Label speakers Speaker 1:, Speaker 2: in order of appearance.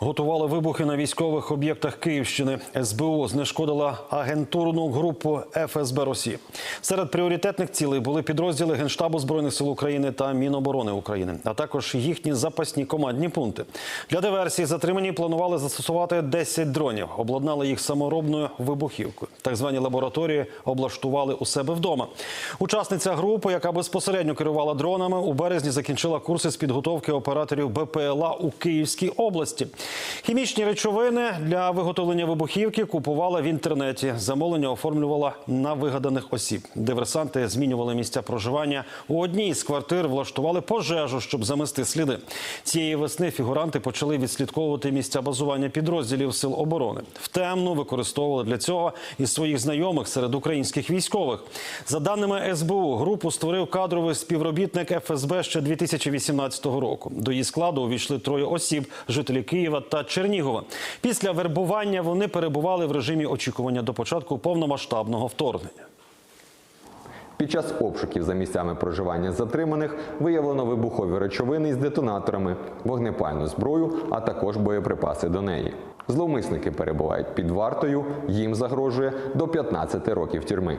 Speaker 1: Готували вибухи на військових об'єктах Київщини. СБУ знешкодила агентурну групу ФСБ Росії. Серед пріоритетних цілей були підрозділи Генштабу збройних сил України та Міноборони України, а також їхні запасні командні пункти. Для диверсії затримані планували застосувати 10 дронів. Обладнали їх саморобною вибухівкою. Так звані лабораторії облаштували у себе вдома. Учасниця групи, яка безпосередньо керувала дронами, у березні закінчила курси з підготовки операторів БПЛА у Київській області. Хімічні речовини для виготовлення вибухівки купувала в інтернеті. Замовлення оформлювала на вигаданих осіб. Диверсанти змінювали місця проживання. У одній з квартир влаштували пожежу, щоб замести сліди. Цієї весни фігуранти почали відслідковувати місця базування підрозділів сил оборони. Втемну використовували для цього і своїх знайомих серед українських військових. За даними СБУ, групу створив кадровий співробітник ФСБ ще 2018 року. До її складу увійшли троє осіб, жителі Києва та Чернігова. Після вербування вони перебували в режимі очікування до початку повномасштабного вторгнення.
Speaker 2: Під час обшуків за місцями проживання затриманих виявлено вибухові речовини із детонаторами, вогнепальну зброю, а також боєприпаси до неї. Зловмисники перебувають під вартою, їм загрожує до 15 років тюрми.